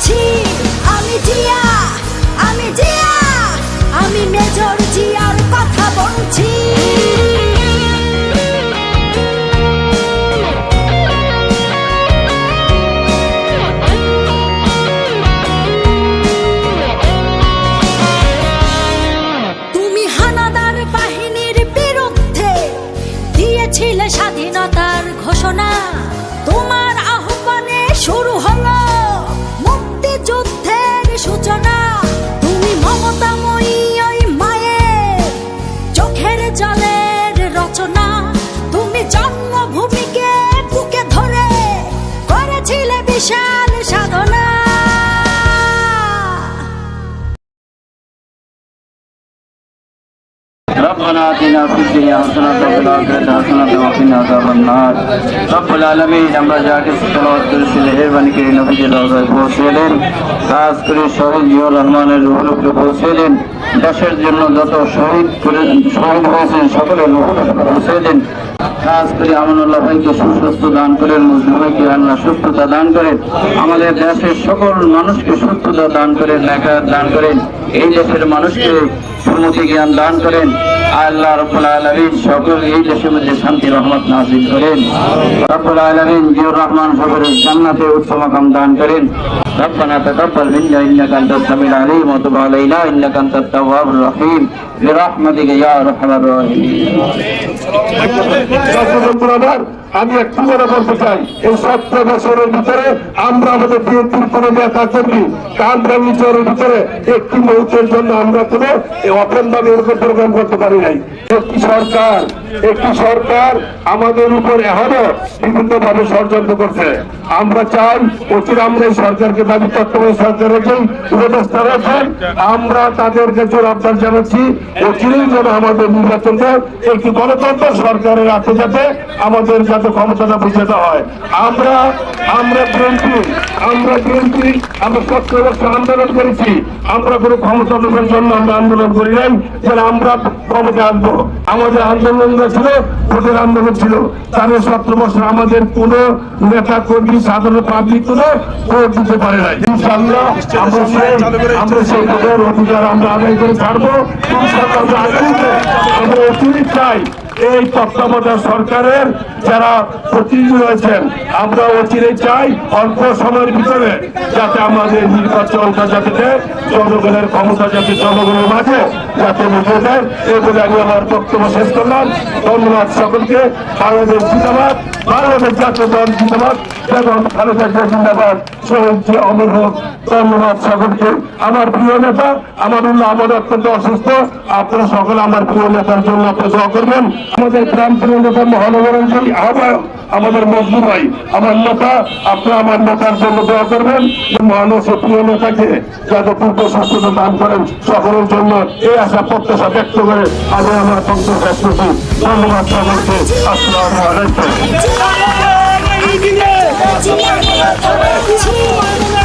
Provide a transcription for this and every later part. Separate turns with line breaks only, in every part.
起
ربنا آتنا في الدنيا حسنة وفي الآخرة حسنة وقنا عذاب النار رب العالمين আমরা যাকে তেলাওয়াত করেছি মেহেরবানি করে নবীজি রওজায় পৌঁছে দেন কাজ করে শহীদ জিয়র রহমানের রুহুল উপরে পৌঁছে দেন দেশের জন্য যত শহীদ করে- শহীদ হয়েছেন সকলের রুহুল উপরে পৌঁছে দেন কাজ করে আমানুল্লাহ ভাইকে সুস্বাস্থ্য দান করেন মুসলিম ভাইকে আল্লাহ সুস্থতা দান করেন আমাদের দেশের সকল মানুষকে সুস্থতা দান করেন লেখা দান করেন এই দেশের মানুষকে সুমতি জ্ঞান দান করেন আল্লাহ রব্বুল আলামিন সকল এই দেশের মধ্যে শান্তি রহমত নাজিল করেন। রব্বুল আলামিন জিয়ুর রহমান সকলের জান্নাতে উচ্চ মাকাম দান করেন। ربنا تقبل منا انك انت السميع العليم وتب علينا انك انت التواب الرحيم برحمتك يا ارحم الراحمين
আমার আমি একটু করে বলতে চাই এই সত্তর বছরের ভিতরে আমরা আমাদের বিএনপির কোনো নেতা কর্মী কান্দ্রা নিচরের ভিতরে একটি মুহূর্তের জন্য আমরা কোনো অপেন ভাবে এরকম প্রোগ্রাম করতে পারি নাই একটি সরকার একটি সরকার আমাদের উপর এখনো বিভিন্ন ভাবে ষড়যন্ত্র করছে আমরা চাই অচির আমরা এই সরকারকে দাবি উপদেষ্টা রয়েছেন। আমরা জোর আবদার জানাচ্ছি অচিরেই যেন আমাদের নির্বাচনটা একটি গণতন্ত্র সরকারের হাতে যাতে আমাদের যাতে ক্ষমতাটা বুঝে হয়। আমরা আমরা বিএনপি আমরা বিএনপি, আমরা সত্তর বছর আন্দোলন করেছি। আমরা কোনো ক্ষমতা দেওয়ার জন্য আমরা আন্দোলন করি নাই, যেন আমরা ক্ষমতা আমাদের আন্দোলনটা ছিল, ভোটের আন্দোলন ছিল। তাদের সত্তর বছর আমাদের কোন নেতা কর্মী, সাধারণ পাবলিক কোনো ভোট দিতে পারে নাই ইনশাল্লাহ আমরা সেই আমরা সেই অধিকার আমরা আদায় করে ছাড়বো। আমরা চাই এই তত্ত্বাবধায়ক সরকারের যারা প্রতিনিধি রয়েছেন আমরা অচিরে চাই অল্প সময়ের ভিতরে যাতে আমাদের নির্বাচনটা যাতে জনগণের ক্ষমতা যাতে জনগণের মাঝে যাতে বুঝে দেয় এই বলে আমি আমার বক্তব্য শেষ করলাম। ধন্যবাদ সকলকে। বাংলাদেশ জিন্দাবাদ। বাংলাদেশ জাতীয় দল জিন্দাবাদ। এবং খালেদা জিন্দাবাদ, শহীদ জিয়া অমর হোক ধন্যবাদ সকলকে আমার প্রিয় নেতা, আমার উল্লাহ, আমার অত্যন্ত অসুস্থ। আপনারা সকলে আমার প্রিয় নেতার জন্য দোয়া করবেন। আমাদের গ্রাম প্রিয় নেতা মহানগরঞ্জলি আহ্বায়ক, আমাদের মজদুর ভাই, আমার নেতা, আপনারা আমার নেতার জন্য দোয়া করবেন। ও প্রিয় নেতাকে যাতে পূর্ব স্বাস্থ্য দান করেন সকলের জন্য, এই আশা, প্রত্যাশা ব্যক্ত করে আমি আমার বক্তব্য শেষ করছি। ধন্যবাদ সকলকে। আসসালামু আলাইকুম।
今天你怎么亲我？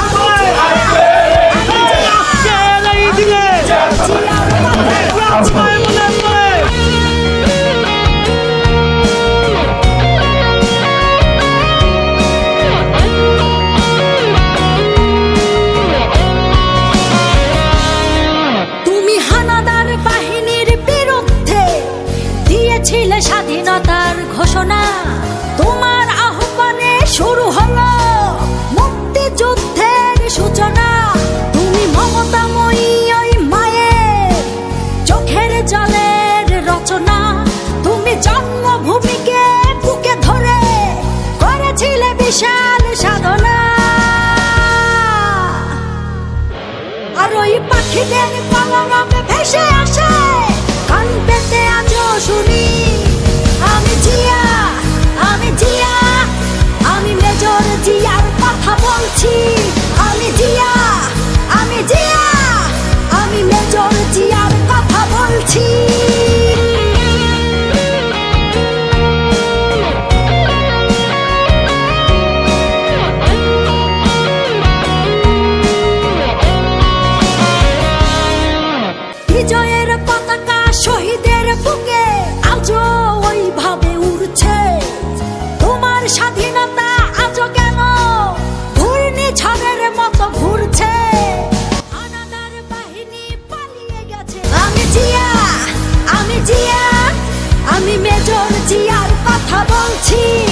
七